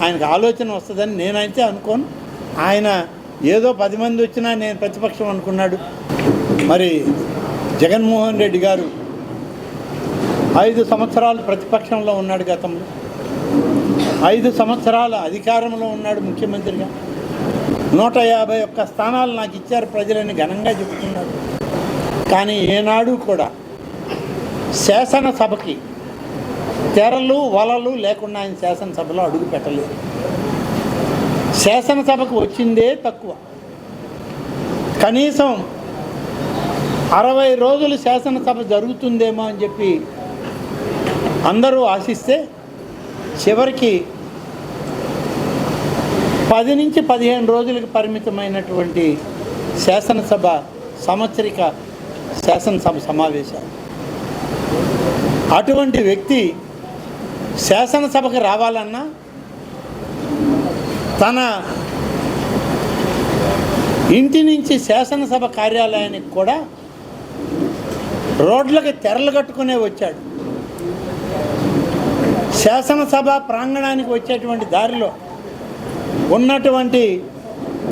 ఆయనకు ఆలోచన వస్తుందని నేనైతే అనుకోను. ఆయన ఏదో పది మంది వచ్చినా నేను ప్రతిపక్షం అనుకున్నాడు. మరి జగన్మోహన్ రెడ్డి గారు ఐదు సంవత్సరాలు ప్రతిపక్షంలో ఉన్నాడు గతంలో. ఐదు సంవత్సరాల అధికారంలో ఉన్నాడు ముఖ్యమంత్రిగా. నూట యాభై ఒక్క స్థానాలు నాకు ఇచ్చారు ప్రజలని ఘనంగా చెబుతున్నారు. కానీ ఏనాడు కూడా శాసనసభకి తెరలు వలలు లేకుండా ఆయన శాసనసభలో అడుగు పెట్టలేదు. శాసనసభకు వచ్చిందే తక్కువ. కనీసం అరవై రోజులు శాసనసభ జరుగుతుందేమో అని చెప్పి అందరూ ఆశిస్తే చివరికి పది నుంచి పదిహేను రోజులకు పరిమితమైనటువంటి శాసనసభ సంవత్సరిక శాసనసభ సమావేశాలు. అటువంటి వ్యక్తి శాసనసభకు రావాలన్నా తన ఇంటి నుంచి శాసనసభ కార్యాలయానికి కూడా రోడ్లకు తెరలు కట్టుకునే వచ్చాడు. శాసనసభ ప్రాంగణానికి వచ్చేటువంటి దారిలో ఉన్నటువంటి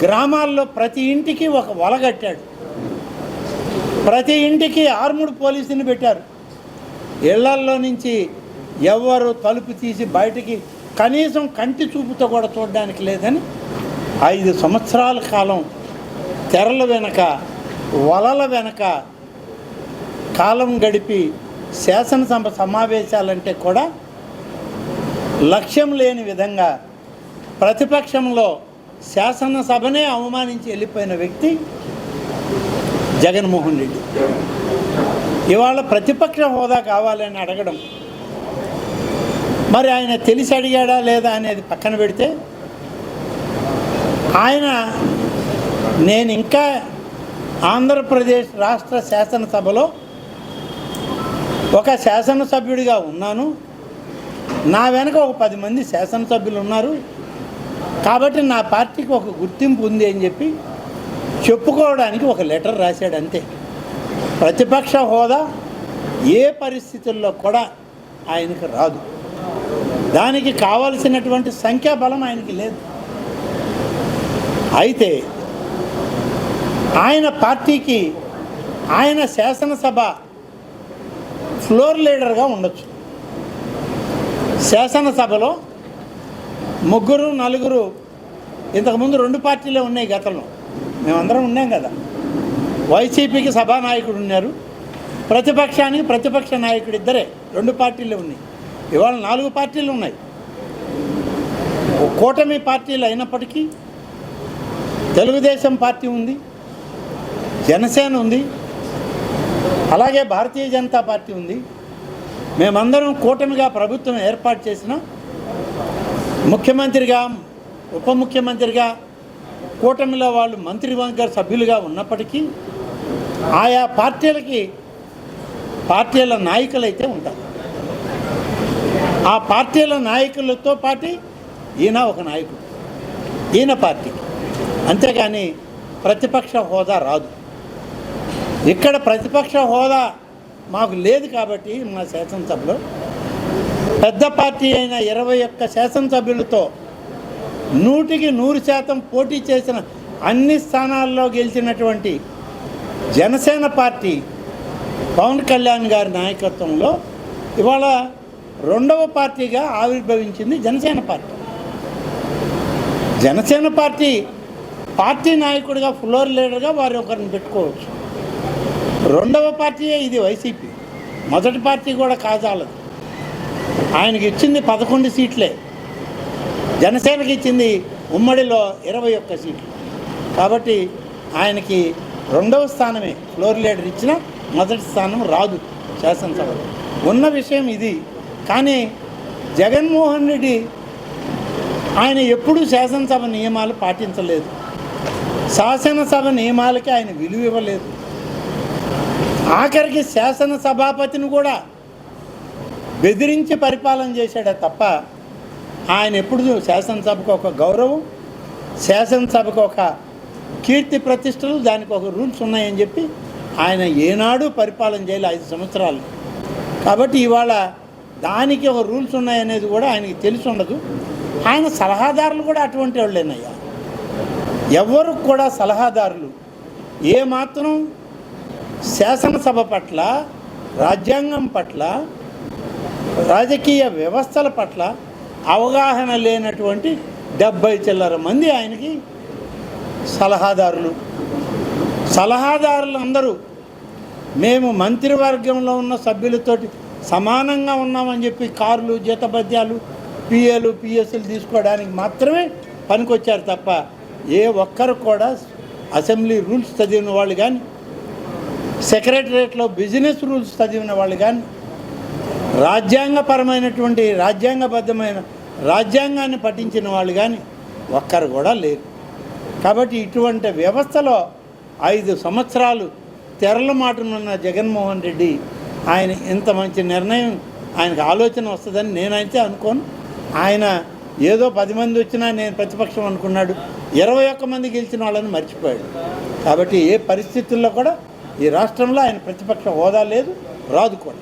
గ్రామాల్లో ప్రతి ఇంటికి ఒక వల కట్టాడు. ప్రతి ఇంటికి ఆర్ముడు పోలీసుని పెట్టారు. ఇళ్ళల్లో నుంచి ఎవరు తలుపు తీసి బయటికి కనీసం కంటి చూపుతో కూడా చూడడానికి లేదని ఐదు సంవత్సరాల కాలం తెరల వెనక వలల వెనక కాలం గడిపి శాసనసభ సమావేశాలంటే కూడా లక్ష్యం లేని విధంగా ప్రతిపక్షంలో శాసనసభనే అవమానించి వెళ్ళిపోయిన వ్యక్తి జగన్మోహన్ రెడ్డి. ఇవాళ ప్రతిపక్ష హోదా కావాలని అడగడం మరి ఆయన తెలిసి అడిగాడా లేదా అనేది పక్కన పెడితే ఆయన నేను ఇంకా ఆంధ్రప్రదేశ్ రాష్ట్ర శాసనసభలో ఒక శాసనసభ్యుడిగా ఉన్నాను. నా వెనక ఒక పది మంది శాసనసభ్యులు ఉన్నారు. కాబట్టి నా పార్టీకి ఒక గుర్తింపు ఉంది అని చెప్పి చెప్పుకోవడానికి ఒక లెటర్ రాశాడు అంతే. ప్రతిపక్ష హోదా ఏ పరిస్థితుల్లో కూడా ఆయనకు రాదు. దానికి కావలసినటువంటి సంఖ్యాబలం ఆయనకి లేదు. అయితే ఆయన పార్టీకి ఆయన శాసనసభ ఫ్లోర్ లీడర్గా ఉండొచ్చు. శాసనసభలో ముగ్గురు నలుగురు ఇంతకుముందు రెండు పార్టీలే ఉన్నాయి గతంలో. మేమందరం ఉన్నాం కదా. వైసీపీకి సభానాయకుడు ఉన్నారు. ప్రతిపక్షానికి ప్రతిపక్ష నాయకుడు ఇద్దరే రెండు పార్టీలే ఉన్నాయి. ఇవాళ నాలుగు పార్టీలు ఉన్నాయి. కూటమి పార్టీలు అయినప్పటికీ తెలుగుదేశం పార్టీ ఉంది జనసేన ఉంది అలాగే భారతీయ జనతా పార్టీ ఉంది. మేమందరం కూటమిగా ప్రభుత్వం ఏర్పాటు చేసిన ముఖ్యమంత్రిగా ఉప ముఖ్యమంత్రిగా కూటమిలో వాళ్ళు మంత్రివర్గ సభ్యులుగా ఉన్నప్పటికీ ఆయా పార్టీలకి పార్టీల నాయకులు అయితే ఉంటారు. ఆ పార్టీల నాయకులతో పాటు ఈయన ఒక నాయకుడు. ఈయన పార్టీ. అంతేగాని ప్రతిపక్ష హోదా రాదు. ఇక్కడ ప్రతిపక్ష హోదా మాకు లేదు కాబట్టి మా శాసనసభలో. పెద్ద పార్టీ అయిన ఇరవై ఒక్క శాసనసభ్యులతో నూటికి నూరు శాతం పోటీ చేసిన అన్ని స్థానాల్లో గెలిచినటువంటి జనసేన పార్టీ పవన్ కళ్యాణ్ గారి నాయకత్వంలో ఇవాళ రెండవ పార్టీగా ఆవిర్భవించింది Janasena party. Janasena party party నాయకుడిగా ఫ్లోర్ లీడర్గా వారు ఒకరిని పెట్టుకోవచ్చు. రెండవ పార్టీయే ఇది వైసీపీ. మొదటి పార్టీ కూడా కాజాలదు. ఆయనకి ఇచ్చింది పదకొండు సీట్లే. జనసేనకి ఇచ్చింది ఉమ్మడిలో ఇరవై ఒక్క సీట్లు. కాబట్టి ఆయనకి రెండవ స్థానమే. ఫ్లోర్ లీడర్ ఇచ్చిన మొదటి స్థానం రాదు శాసనసభలో. ఉన్న విషయం ఇది. కానీ జగన్మోహన్ రెడ్డి ఆయన ఎప్పుడూ శాసనసభ నియమాలు పాటించలేదు. శాసనసభ నియమాలకి ఆయన విలువ ఇవ్వలేదు. ఆఖరికి శాసనసభాపతిని కూడా బెదిరించి పరిపాలన చేశాడే తప్ప ఆయన ఎప్పుడు శాసనసభకు ఒక గౌరవం శాసనసభకు ఒక కీర్తి ప్రతిష్టలు దానికి ఒక రూల్స్ ఉన్నాయని చెప్పి ఆయన ఏనాడు పరిపాలన చేయాలి ఐదు సంవత్సరాలు. కాబట్టి ఇవాళ దానికి ఒక రూల్స్ ఉన్నాయనేది కూడా ఆయనకి తెలిసి ఉండదు. ఆయన సలహాదారులు కూడా అటువంటి వాళ్ళేనయ్యా. ఎవరు కూడా సలహాదారులు. ఏమాత్రం శాసనసభ పట్ల రాజ్యాంగం పట్ల రాజకీయ వ్యవస్థల పట్ల అవగాహన లేనటువంటి డెబ్బై చిల్లర మంది ఆయనకి సలహాదారులు. సలహాదారులు అందరూ మేము మంత్రివర్గంలో ఉన్న సభ్యులతోటి సమానంగా ఉన్నామని చెప్పి కార్లు జీతభత్యాలు పిఏలు పిఎస్లు తీసుకోవడానికి మాత్రమే పనికొచ్చారు తప్ప ఏ ఒక్కరు కూడా అసెంబ్లీ రూల్స్ చదివిన వాళ్ళు కానీ సెక్రటరియట్లో బిజినెస్ రూల్స్ చదివిన వాళ్ళు కానీ రాజ్యాంగపరమైనటువంటి రాజ్యాంగబద్ధమైన రాజ్యాంగాన్ని పఠించిన వాళ్ళు కానీ ఒక్కరు కూడా లేరు. కాబట్టి ఇటువంటి వ్యవస్థలో ఐదు సంవత్సరాలు తెరల మాటనున్న జగన్మోహన్ రెడ్డి ఆయన ఇంత మంచి నిర్ణయం ఆయనకు ఆలోచన వస్తుందని నేనైతే అనుకోను. ఆయన ఏదో పది మంది వచ్చినా నేను ప్రతిపక్షం అనుకున్నాడు. ఇరవై ఒక్క మంది గెలిచిన వాళ్ళని మర్చిపోయాడు. కాబట్టి ఏ పరిస్థితుల్లో కూడా ఈ రాష్ట్రంలో ఆయన ప్రతిపక్ష హోదా లేదు రాదు కూడా.